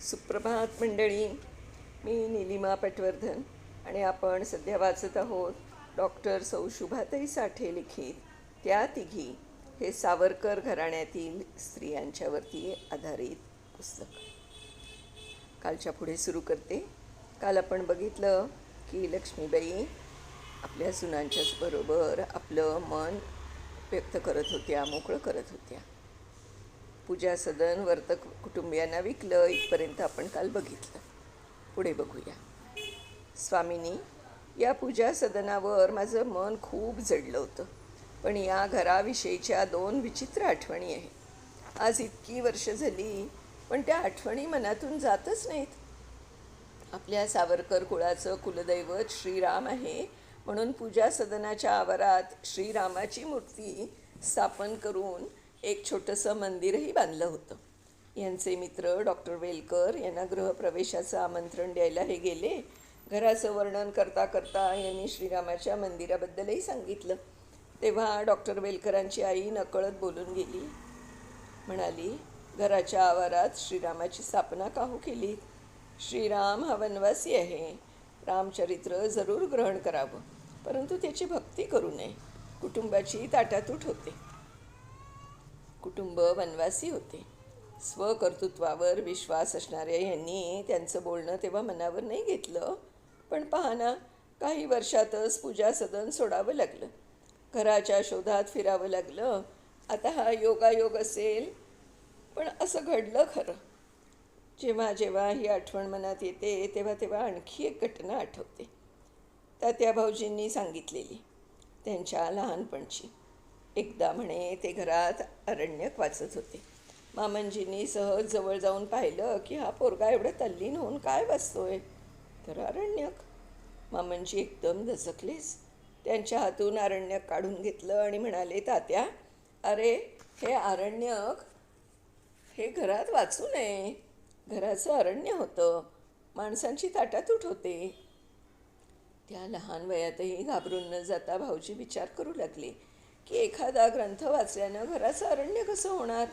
सुप्रभात मंडळी. मी निलिमा पटवर्धन आणि आपण सध्या वाचत आहोत डॉक्टर सौ शुभाताई साठे लिखित. त्या तिघी हे सावरकर घराण्यातील स्त्रियांच्यावरती आधारित पुस्तक. कालच्या पुढे सुरू करते. काल आपण बघितलं की लक्ष्मीबाई आपल्या सुनांच्याच बरोबर आपलं मन व्यक्त करत होत्या मोकळं करत होत्या. पूजा सदन वर्तक कुटुंबियांना विकलं. इथपर्यंत आपण काल बघितलं. पुढे बघूया. स्वामिनी या पूजा सदनावर माझं मन खूप जडलं होतं. पण या घराविषयीच्या दोन विचित्र आठवणी आहेत. आज इतकी वर्ष झाली पण त्या आठवणी मनातून जातच नाहीत. आपल्या सावरकर कुळाचं कुलदैवत श्रीराम आहे. म्हणून पूजा सदनाच्या आवारात श्रीरामाची मूर्ती स्थापन करून एक छोटंसं मंदिरही बांधलं होतं. यांचे मित्र डॉक्टर वेलकर यांना गृहप्रवेशाचं आमंत्रण द्यायला हे गेले. घराचं वर्णन करता करता यांनी श्रीरामाच्या मंदिराबद्दलही सांगितलं. तेव्हा डॉक्टर वेलकरांची आई नकळत बोलून गेली. म्हणाली घराच्या आवारात श्रीरामाची स्थापना का हो केली? श्रीराम हा वनवासी आहे. रामचरित्र जरूर ग्रहण करावं. परंतु त्याची भक्ती करू नये. कुटुंबाची ताटातूट होते. कुटुंब वनवासी होते. स्वकर्तृत्वावर विश्वास असणाऱ्या यांनी त्यांचं बोलणं तेव्हा मनावर नाही घेतलं. पण पाहना काही वर्षातच पूजा सदन सोडावं लागलं. घराच्या शोधात फिरावं लागलं. आता हा योगायोग असेल. पण असं घडलं खरं. जेव्हा जेव्हा ही आठवण मनात येते तेव्हा तेव्हा आणखी एक घटना आठवते. तात्या भाऊजींनी सांगितलेली त्यांच्या लहानपणची. एकदा म्हणे ते घरात अरण्यक वाचत होते. मामंजींनी सहज जवळ जाऊन पाहिलं की हा पोरगा एवढा तल्लीन होऊन काय वाचतोय? तर अरण्यक. मामंजी एकदम दचकलेच. त्यांच्या हातून अरण्यक काढून घेतलं आणि म्हणाले तात्या अरे हे अरण्यक हे घरात वाचू नये. घराचं अरण्य होतं. माणसांची ताटातूट होते. त्या लहान वयातही घाबरून न जाता भाऊजी विचार करू लागले. की एखादा ग्रंथ वाचल्यानं घराचं अरण्य कसं होणार?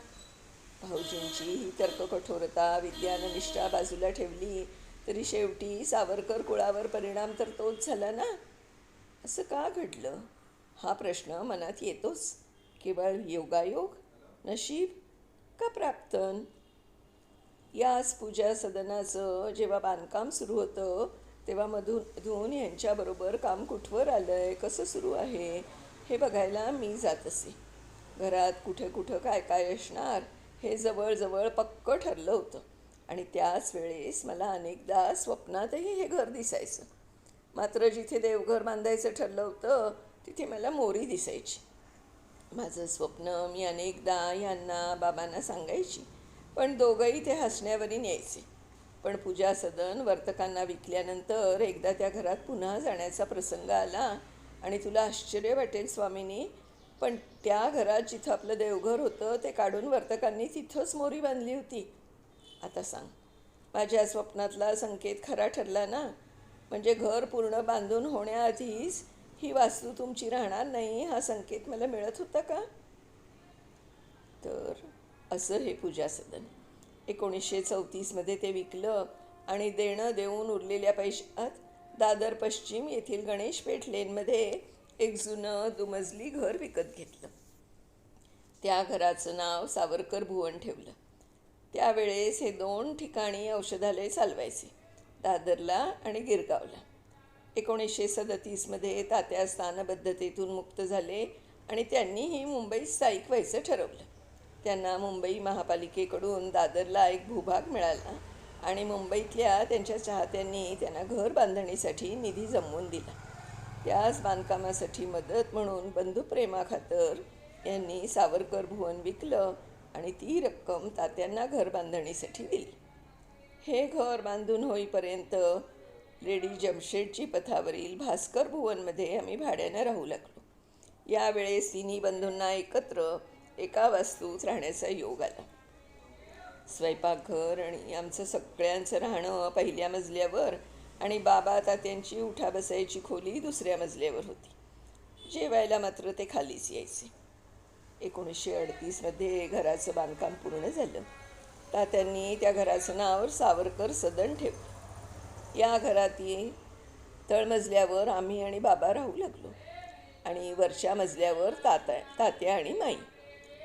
भाऊजींची ही तर्ककठोरता विज्ञाननिष्ठा बाजूला ठेवली तरी शेवटी सावरकर कुळावर परिणाम तर तोच झाला ना? असं का घडलं? हा प्रश्न मनात येतोच. केवळ योगायोग? नशीब? का प्राप्तन? याच पूजा सदनाचं जेव्हा बांधकाम सुरू होतं तेव्हा मधून धून यांच्याबरोबर काम कुठवर आलं आहे कसं सुरू आहे? हे बघायला मी जात असे. घरात कुठे कुठं काय काय असणार हे जवळजवळ पक्क ठरलं होतं. आणि त्याच वेळेस मला अनेकदा स्वप्नातही हे घर दिसायचं. मात्र जिथे देवघर बांधायचं ठरलं होतं तिथे मला मोरी दिसायची. माझं स्वप्न मी अनेकदा यांना बाबांना सांगायची. पण दोघंही ते हसण्यावरील यायचे. पण पूजा सदन वर्तकांना विकल्यानंतर एकदा त्या घरात पुन्हा जाण्याचा प्रसंग आला आणि तुला आश्चर्य वाटेल स्वामीनी पण त्या घरात जिथं आपलं देवघर होतं ते काढून वर्तकांनी तिथंच मोरी बांधली होती. आता सांग माझ्या स्वप्नातला संकेत खरा ठरला ना? म्हणजे घर पूर्ण बांधून होण्याआधीच ही वास्तू तुमची राहणार नाही हा संकेत मला मिळत होता का? तर असं हे पूजा सदन. एकोणीसशे चौतीसमध्ये ते विकलं आणि देणं देऊन उरलेल्या पैशात दादर पश्चिम येथील गणेश पेठ लेनमध्ये एक जुनं दुमजली घर विकत घेतलं. त्या घराचं नाव सावरकर भुवन ठेवलं. त्यावेळेस हे दोन ठिकाणी औषधालय चालवायचे दादरला आणि गिरगावला. एकोणीसशे सदतीसमध्ये तात्या स्थानबद्धतेतून मुक्त झाले आणि त्यांनीही मुंबईत स्थायिक व्हायचं ठरवलं. त्यांना मुंबई महापालिकेकडून दादरला एक भूभाग मिळाला. आणि मुंबईतल्या त्यांच्या चाहत्यांनी त्यांना घर बांधणीसाठी निधी जमवून दिला. त्याच बांधकामासाठी मदत म्हणून बंधुप्रेमाखातर यांनी सावरकर भुवन विकलं आणि ती रक्कम तात्यांना घर बांधणीसाठी दिली. हे घर बांधून होईपर्यंत लेडी जमशेदची पथावरील भास्कर भुवनमध्ये आम्ही भाड्यानं राहू लागलो. यावेळेस तिन्ही बंधूंना एकत्र एका वास्तूत राहण्याचा योग आला. स्वयंपाकघर आणि आमचं सगळ्यांचं राहणं पहिल्या मजल्यावर आणि बाबा तात्यांची उठा बसायची खोली दुसऱ्या मजल्यावर होती. जेवायला मात्र ते खालीच यायचे. एकोणीसशे अडतीसमध्ये घराचं बांधकाम पूर्ण झालं. तात्यांनी त्या घराचं नाव सावरकर सदन ठेवलं. या घरातील तळमजल्यावर आम्ही आणि बाबा राहू लागलो आणि वरच्या मजल्यावर तात्या तात्या आणि माई.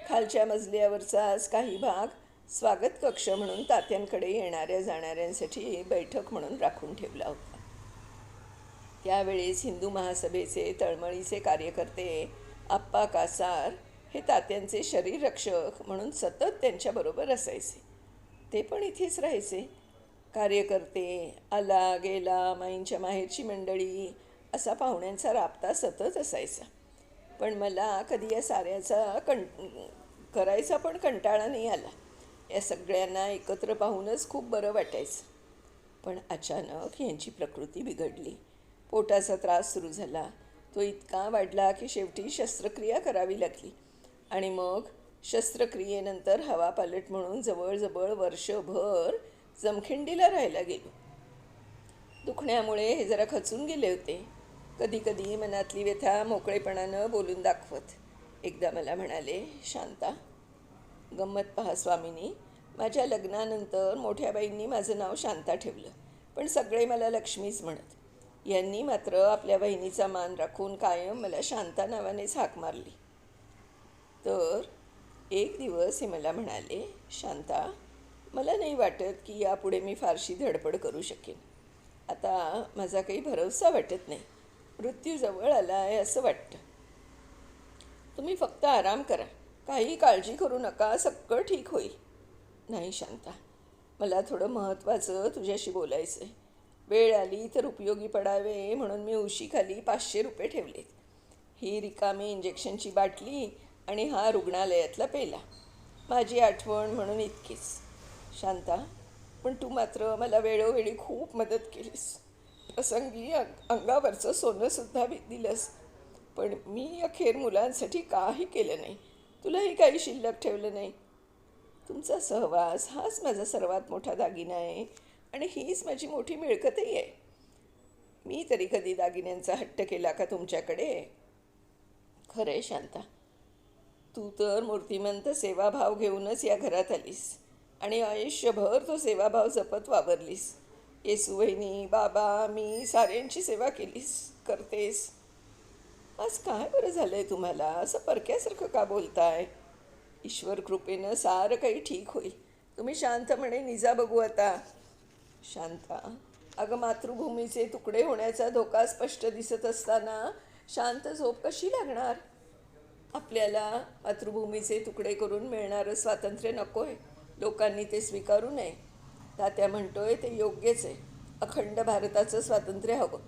खालच्या मजल्यावरचाच काही भाग स्वागत कक्ष म्हणून तात्यांकडे येणाऱ्या जाणाऱ्यांसाठी बैठक म्हणून राखून ठेवला होता. त्यावेळेस हिंदू महासभेचे तळमळीचे कार्यकर्ते आप्पा कासार हे तात्यांचे शरीररक्षक म्हणून सतत त्यांच्याबरोबर असायचे. ते पण इथेच राहायचे. कार्यकर्ते आला गेला माईंच्या माहेरची मंडळी असा पाहुण्यांचा राबता सतत असायचा. पण मला कधी या साऱ्याचा कं करायचा पण कंटाळा नाही आला. या सगळ्यांना एकत्र पाहूनच खूप बरं वाटायचं. पण अचानक यांची प्रकृती बिघडली. पोटाचा त्रास सुरू झाला. तो इतका वाढला की शेवटी शस्त्रक्रिया करावी लागली. आणि मग शस्त्रक्रियेनंतर हवा पालट म्हणून जवळजवळ वर्षभर जमखिंडीला राहायला गेलो. दुखण्यामुळे हे जरा खचून गेले होते. कधीकधी मनातली व्यथा मोकळेपणानं बोलून दाखवत. एकदा मला म्हणाले शांता गंमत पहा स्वामिनी. माझ्या लग्नानंतर मोठ्या बाईंनी माझं नाव शांता ठेवलं पण सगळे मला लक्ष्मीच म्हणत. यांनी मात्र आपल्या बहिणीचा मान राखून कायम मला शांता नावानेच हाक मारली. तर एक दिवस हे मला म्हणाले शांता मला नाही वाटत की यापुढे मी फारशी धडपड करू शकेन. आता माझा काही भरवसा वाटत नाही. मृत्यू जवळ आला आहे असं वाटतं. तुम्ही फक्त आराम करा. काही काळजी करू नका सगळं ठीक होईल. नाही शांता मला थोडं महत्त्वाचं तुझ्याशी बोलायचं आहे वेळ आली तर उपयोगी पडावे म्हणून मी उशीखाली पाचशे रुपये ठेवलेत. ही रिकामी इंजेक्शनची बाटली आणि हा रुग्णालयातला पेला. माझी आठवण म्हणून इतकीच. शांता पण तू मात्र मला वेळोवेळी खूप मदत केलीस. प्रसंगी अंग अंगावरचं सोनंसुद्धा दिलंस. पण मी अखेर मुलांसाठी काही केलं नाही. तुलाही काही शिल्लक ठेवलं नाही. तुमचा सहवास हाच माझा सर्वात मोठा दागिना आहे आणि हीच माझी मोठी मिळकतही आहे. मी तरी कधी दागिन्यांचा हट्ट केला का तुमच्याकडे? खरं आहे शांता. तू तर मूर्तिमंत सेवाभाव घेऊनच या घरात आलीस आणि आयुष्यभर तो सेवाभाव जपत वावरलीस. येसुवहिनी बाबा मी साऱ्यांची सेवा केलीस करतेस. आज काय बरं झालं आहे तुम्हाला? असं परक्यासारखं का बोलताय? ईश्वर कृपेनं सारं काही ठीक होईल. तुम्ही शांत म्हणे निजा बघू आता. शांता. अगं मातृभूमीचे तुकडे होण्याचा धोका स्पष्ट दिसत असताना शांत झोप कशी लागणार? आपल्याला मातृभूमीचे तुकडे करून मिळणारं स्वातंत्र्य नको आहे लोकांनी ते स्वीकारू नये. तात्या म्हणतोय ते योग्यच आहे. अखंड भारताचं स्वातंत्र्य हवं.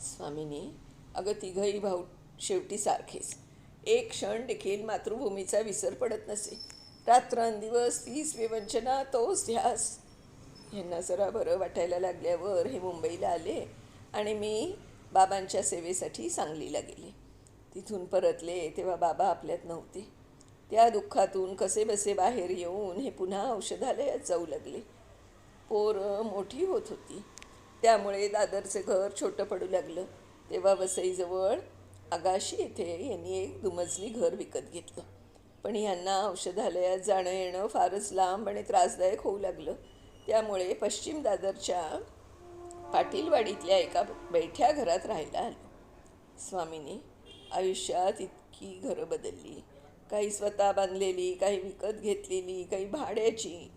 स्वामिनी अगं तिघही भाऊ शेवटी सारखेच. एक क्षण देखील मातृभूमीचा विसर पडत नसे. रात्रंदिवस तीच विवंचना तोच ध्यास. यांना जरा बरं वाटायला लागल्यावर हे मुंबईला आले आणि मी बाबांच्या सेवेसाठी सांगलीला गेले. तिथून परतले तेव्हा बाबा आपल्यात नव्हते. त्या दुःखातून कसे बसे बाहेर येऊन हे पुन्हा औषधालयात जाऊ लागले. पोरं मोठी होत होती. त्यामुळे दादरचं घर छोटं पडू लागलं. तेव्हा वसईजवळ आगाशी येथे यांनी एक दुमजली घर विकत घेतलं. पण यांना औषधालयात जाणं येणं फारच लांब आणि त्रासदायक होऊ लागलं. त्यामुळे पश्चिम दादरच्या पाटीलवाडीतल्या एका बैठ्या घरात राहायला आलो. स्वामीने आयुष्यात इतकी घरं बदलली. काही स्वतः बांधलेली काही विकत घेतलेली काही भाड्याची.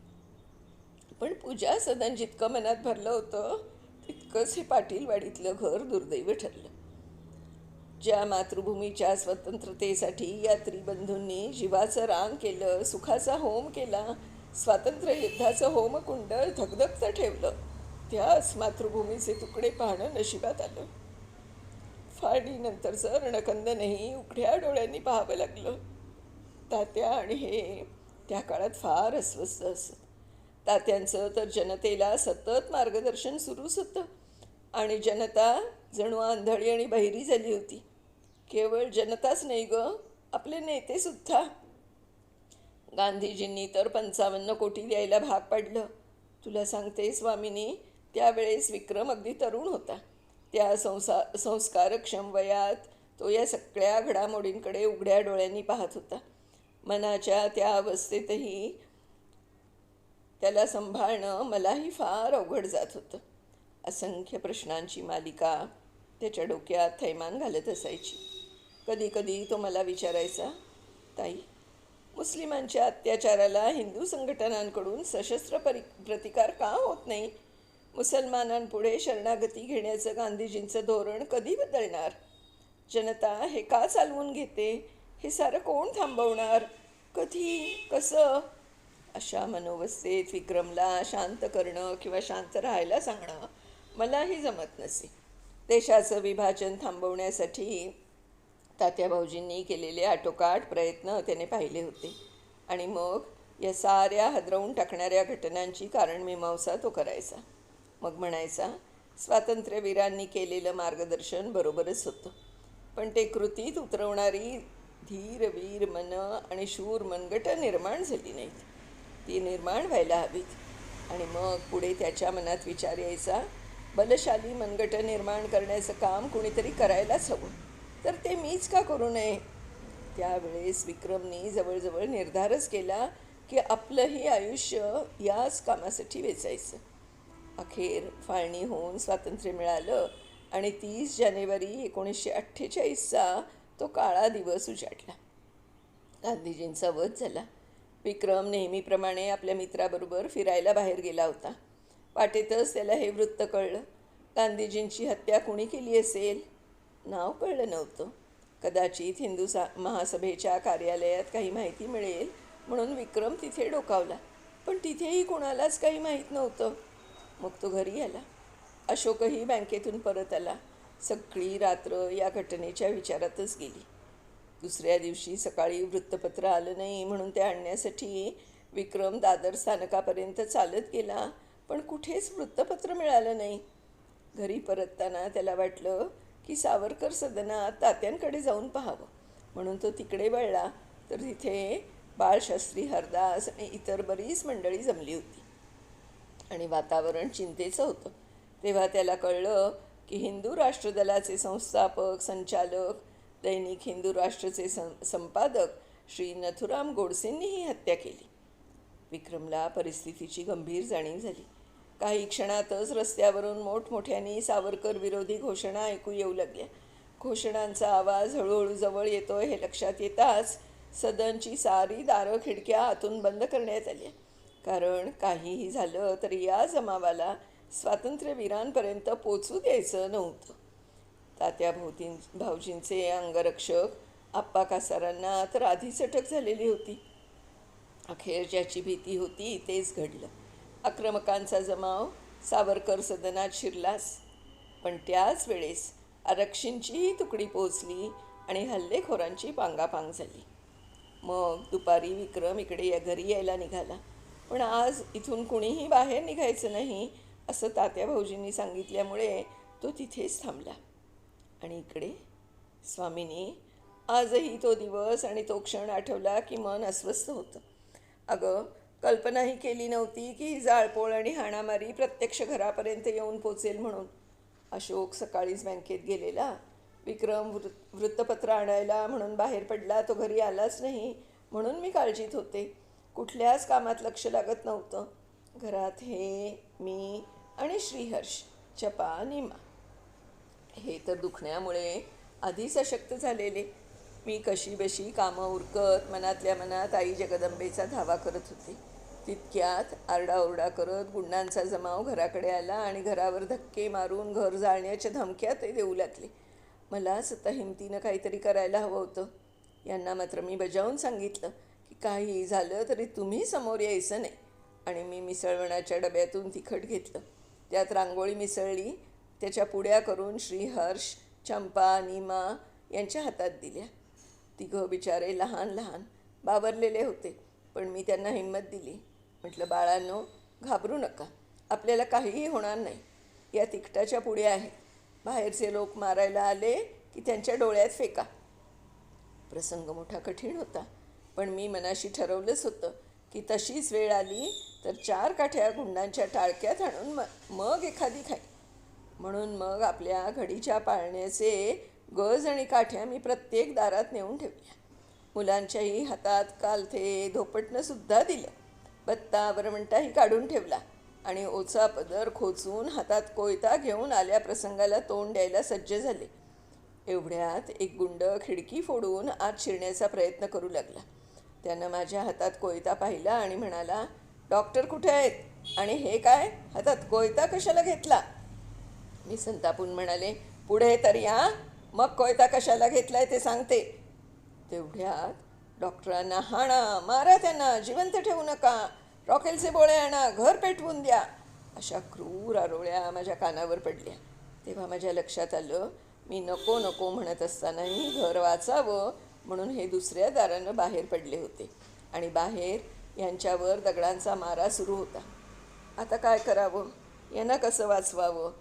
पण पूजा सदन जितकं मनात भरलं होतं. तितकंच हे पाटीलवाडीतलं घर दुर्दैव ठरलं. ज्या मातृभूमीच्या स्वतंत्रतेसाठी या त्रिबंधूंनी जीवाचं रान केलं सुखाचा होम केला स्वातंत्र्य युद्धाचं होमकुंड धगधगतं ठेवलं त्याच मातृभूमीचे तुकडे पाहणं नशिबात आलं. फाळणीनंतरचं रणकंदनही उघड्या डोळ्यांनी पाहावं लागलं. तात्या आणि हे त्या काळात फार अस्वस्थ असत. तात्यांचं तर जनतेला सतत मार्गदर्शन सुरूच होतं. आणि जनता जणू आंधळी आणि बहिरी झाली होती. केवळ जनताच नाही ग आपले नेतेसुद्धा गांधीजींनी तर पंचावन्न कोटी द्यायला भाग पाडलं. तुला सांगते स्वामिनी त्यावेळेस विक्रम अगदी तरुण होता. त्या संसा संस्कारक्षम वयात तो या सगळ्या घडामोडींकडे उघड्या डोळ्यांनी पाहत होता. मनाच्या त्या अवस्थेतही त्याला सांभाळणं मलाही फार अवघड जात होतं. असंख्य प्रश्नांची मालिका त्याच्या डोक्यात थैमान घालत असायची. कधी कधी तो मला विचारायचा ताई मुस्लिमांच्या अत्याचाराला हिंदू संघटनांकडून सशस्त्र परि प्रतिकार का होत नाही? मुसलमानांपुढे शरणागती घेण्याचं गांधीजींचं धोरण कधी बदलणार? जनता हे का चालवून घेते? हे सारं कोण थांबवणार? कधी? कसं? अशा मनोवस्थेत विक्रमला शांत करणं किंवा शांत राहायला सांगणं मलाही जमत नसे. देशाचं विभाजन थांबवण्यासाठी तात्या भाऊजींनी केलेले आटोकाट प्रयत्न त्याने पाहिले होते. आणि मग या साऱ्या हदरवून टाकणाऱ्या घटनांची कारणमीमांसा तो करायचा. मग म्हणायचा स्वातंत्र्यवीरांनी केलेलं मार्गदर्शन बरोबरच होतं. पण ते कृतीत उतरवणारी धीरवीर मन आणि शूर मनगट निर्माण झाली नाहीत. ती निर्माण व्हायला हवीत. आणि मग पुढे त्याच्या मनात विचार यायचा बलशाली मनगटं निर्माण करण्याचं काम कुणीतरी करायलाच हवं. तर ते मीच का करू नये? त्यावेळेस विक्रमनी जवळजवळ निर्धारच केला की आपलंही आयुष्य याच कामासाठी वेचायचं. अखेर फाळणी होऊन स्वातंत्र्य मिळालं आणि तीस जानेवारी एकोणीसशे अठ्ठेचाळीसचा तो काळा दिवस उजाडला. गांधीजींचा वध झाला. विक्रम नेहमीप्रमाणे आपल्या मित्राबरोबर फिरायला बाहेर गेला होता. वाटेतच त्याला हे वृत्त कळलं. गांधीजींची हत्या कुणी केली असेल? नाव कळलं नव्हतं. कदाचित हिंदू सा महासभेच्या कार्यालयात काही माहिती मिळेल म्हणून विक्रम तिथे डोकावला. पण तिथेही कोणालाच काही माहीत नव्हतं. मग तो घरी आला. अशोकही बँकेतून परत आला. सगळी रात्र या घटनेच्या विचारातच गेली. दुसऱ्या दिवशी सकाळी वृत्तपत्र आलं नाही म्हणून ते आणण्यासाठी विक्रम दादर स्थानकापर्यंत चालत गेला. पण कुठेच वृत्तपत्र मिळालं नाही. घरी परतताना त्याला वाटलं की सावरकर सदनात तात्यांकडे जाऊन पाहावं. म्हणून तो तिकडे वळला. तर तिथे बाळशास्त्री हरदास आणि इतर बरीच मंडळी जमली होती. आणि वातावरण चिंतेचं होतं. तेव्हा त्याला कळलं की हिंदू राष्ट्रदलाचे संस्थापक संचालक दैनिक हिंदू राष्ट्रचे सं संपादक श्री नथुराम गोडसेंनी ही हत्या केली. विक्रमला परिस्थितीची गंभीर जाणीव झाली. काही क्षणातच रस्त्यावरून मोठमोठ्याने सावरकर विरोधी घोषणा ऐकू येऊ लागल्या. घोषणांचा आवाज हळूहळू जवळ येतोय हे लक्षात येताच सदनची सारी दारं खिडक्या आतून बंद करण्यात आल्या. कारण काहीही झालं तरी या जमावाला स्वातंत्र्यवीरांपर्यंत पोचू द्यायचं नव्हतं. तात्या भोवती भाऊजींचे अंगरक्षक आप्पा कासारांना तर आधीच अटक झालेली होती. अखेर ज्याची भीती होती तेच घडलं. आक्रमकांचा जमाव सावरकर सदनात शिरलास. पण त्याच वेळेस आरक्षींचीही तुकडी पोचली आणि हल्लेखोरांची पांगापांग झाली. मग दुपारी विक्रम इकडे या घरी यायला निघाला. पण आज इथून कुणीही बाहेर निघायचं नाही असं तात्या भाऊजींनी सांगितल्यामुळे तो तिथेच थांबला. आणि इकडे स्वामींनी आजही तो दिवस आणि तो क्षण आठवला की मन अस्वस्थ होतं. अगं कल्पनाही केली नव्हती की ही जाळपोळ आणि हाणामारी प्रत्यक्ष घरापर्यंत येऊन पोचेल म्हणून. अशोक सकाळीच बँकेत गेलेला. विक्रम वृ वृत्तपत्र आणायला म्हणून बाहेर पडला. तो घरी आलाच नाही म्हणून मी काळजीत होते. कुठल्याच कामात लक्ष लागत नव्हतं. घरात हे मी आणि श्रीहर्ष चपा निमा. हे तर दुखण्यामुळे आधीच अशक्त झालेले. मी कशी बशी कामं उरकत मनातल्या मनात आई जगदंबेचा धावा करत होते. तितक्यात आरडाओरडा करत गुंडांचा जमाव घराकडे आला आणि घरावर धक्के मारून घर जाळण्याच्या धमक्या ते देऊ लागले. मला स्वतः हिमतीनं काहीतरी करायला हवं होतं. यांना मात्र मी बजावून सांगितलं की काही झालं तरी तुम्ही समोर यायचं नाही. आणि मी मिसळवणाच्या डब्यातून तिखट घेतलं. त्यात रांगोळी मिसळली त्याच्या पुड्या करून श्रीहर्ष चंपा नीमा यांच्या हातात दिल्या. तिघं बिचारे लहान लहान बावरलेले होते पण मी त्यांना हिंमत दिली. म्हटलं बाळांनो घाबरू नका. आपल्याला काहीही होणार नाही. या तिखटाच्या पुढे आहे. बाहेरचे लोक मारायला आले की त्यांच्या डोळ्यात फेका. प्रसंग मोठा कठीण होता पण मी मनाशी ठरवलंच होतं की तशीच वेळ आली तर चार काठ्या गुंडांच्या टाळक्यात आणून म मग एखादी खाई. म्हणून मग आपल्या घडीच्या पाळण्याचे गज आणि काठ्या मी प्रत्येक दारात नेऊन ठेवल्या. मुलांच्याही हातात कालथे धोपटणंसुद्धा दिलं. बत्ता वरवंटाही काढून ठेवला आणि ओचा पदर खोचून हातात कोयता घेऊन आल्या प्रसंगाला तोंड द्यायला सज्ज झाले. एवढ्यात एक गुंड खिडकी फोडून आत शिरण्याचा प्रयत्न करू लागला. त्यानं माझ्या हातात कोयता पाहिला आणि म्हणाला डॉक्टर कुठे आहेत? आणि हे काय? हातात कोयता कशाला घेतला? मी संतापून म्हणाले पुढे तर या मग कोयता कशाला घेतलाय ते सांगते. तेवढ्यात डॉक्टरांना हाणा मारा त्यांना जिवंत ठेवू नका. रॉकेलचे बोळे आणा घर पेटवून द्या. अशा क्रूर आरोळ्या माझ्या कानावर पडल्या. तेव्हा माझ्या लक्षात आलं मी नको नको म्हणत असतानाही घर वाचावं म्हणून हे दुसऱ्या दारानं बाहेर पडले होते. आणि बाहेर यांच्यावर दगडांचा मारा सुरू होता. आता काय करावं? यांना कसं वाचवावं?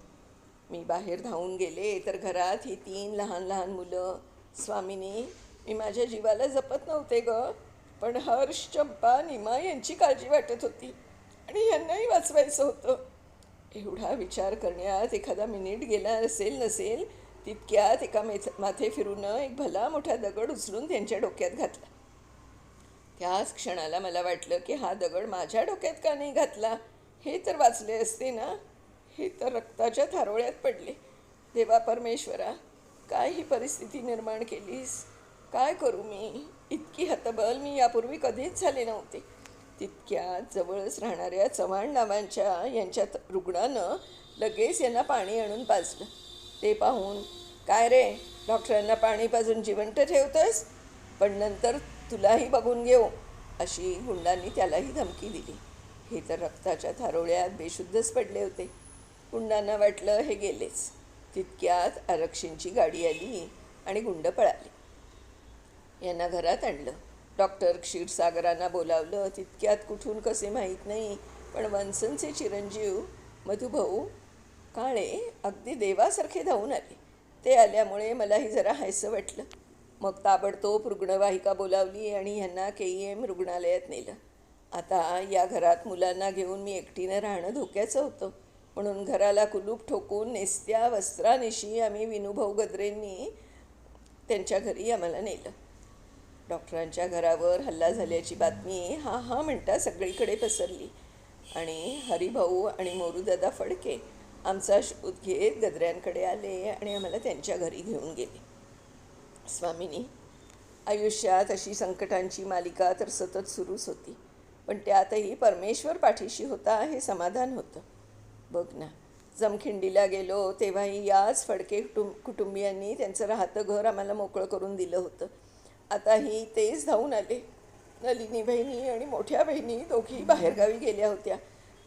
मी बाहेर धावून गेले तर घरात ही तीन लहान लहान मुलं स्वामिनी मी माझ्या जीवाला जपत नव्हते ग पण हर्ष चंपा निमा यांची काळजी वाटत होती आणि यांनाही वाचवायचं होतं. एवढा विचार करण्यात एखादा मिनिट गेला असेल नसेल तितक्यात एका मेथ माथे फिरून एक भला मोठा दगड उचलून त्यांच्या डोक्यात घातला. त्याच क्षणाला मला वाटलं की हा दगड माझ्या डोक्यात का नाही घातला? हे तर वाचले असते ना. हे तर रक्ताच्या थारोळ्यात पडले. देवा परमेश्वरा काय ही परिस्थिती निर्माण केलीस? काय करू मी? इतकी हतबल मी यापूर्वी कधीच झाले नव्हते. तितक्यात जवळच राहणाऱ्या चव्हाण नावांच्या यांच्या रुग्णानं लगेच यांना पाणी आणून पाजलं. ते पाहून काय रे डॉक्टरांना पाणी पाजून जिवंत ठेवतोस पण नंतर तुलाही बघून घेऊ अशी गुंडांनी त्यालाही धमकी दिली. हे तर रक्ताच्या थारोळ्यात बेशुद्धच पडले होते. गुंडांना वाटलं हे गेलेच. तितक्यात आरक्षींची गाडी आली आणि गुंड पळाले. यांना घरात आणलं. डॉक्टर क्षीरसागरांना बोलावलं तितक्यात कुठून कसे माहीत नाही पण वनसनचे चिरंजीव मधुभाऊ काळे अगदी देवासारखे धावून आले. ते आल्यामुळे मलाही जरा हायसं वाटलं. मग ताबडतोब रुग्णवाहिका बोलावली आणि ह्यांना के ई एम रुग्णालयात नेलं. आता या घरात मुलांना घेऊन मी एकटीनं राहणं धोक्याचं होतं. म्हणून घराला कुलूप ठोकून नेसत्या वस्त्रानिशी आम्ही विनूभाऊ गद्रेंनी त्यांच्या घरी आम्हाला नेलं. डॉक्टरांच्या घरावर हल्ला झाल्याची बातमी हा हा म्हणता सगळीकडे पसरली. आणि हरिभाऊ आणि मोरूदादा फडके आमचा शोध घेत गजऱ्यांकडे आले आणि आम्हाला त्यांच्या घरी घेऊन गेले. स्वामिनी आयुष्यात अशी संकटांची मालिका तर सतत सुरूच होती पण त्यातही परमेश्वर पाठीशी होता हे समाधान होतं. बघ ना. जमखिंडीला गेलो तेव्हाही याच फडके कुटुंब कुटुंबियांनी त्यांचं राहतं घर आम्हाला मोकळं करून दिलं होतं. आताही तेच धावून आले. नलिनी बहिणी आणि मोठ्या बहिणी दोघी बाहेरगावी गेल्या होत्या.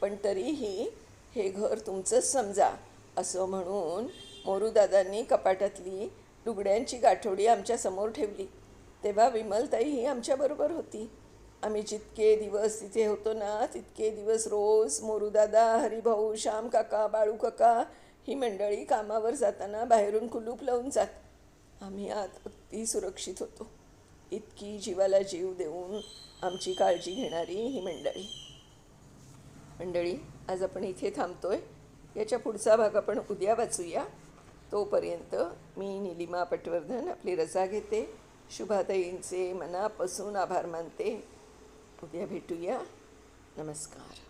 पण तरीही हे घर तुमचंच समजा असं म्हणून मोरूदादांनी कपाटातली लुगड्यांची गाठोडी आमच्यासमोर ठेवली. तेव्हा विमलताई ही आमच्याबरोबर होती. आम्ही जितके दिवस तिथे होतो ना तितके दिवस रोज मोरूदादा हरिभाऊ श्याम काका बाळू काका ही मंडळी कामावर जाताना बाहेरून कुलूप लावून जात. आम्ही आत अगदी सुरक्षित होतो. इतकी जीवाला जीव देऊन आमची काळजी घेणारी ही मंडळी. मंडळी आज आपण इथे थांबतोय. याच्या पुढचा भाग आपण उद्या वाचूया. तोपर्यंत मी निलिमा पटवर्धन आपली रजा घेते. शुभाताईंचे मनापासून आभार मानते. उद्या भेटूया. नमस्कार.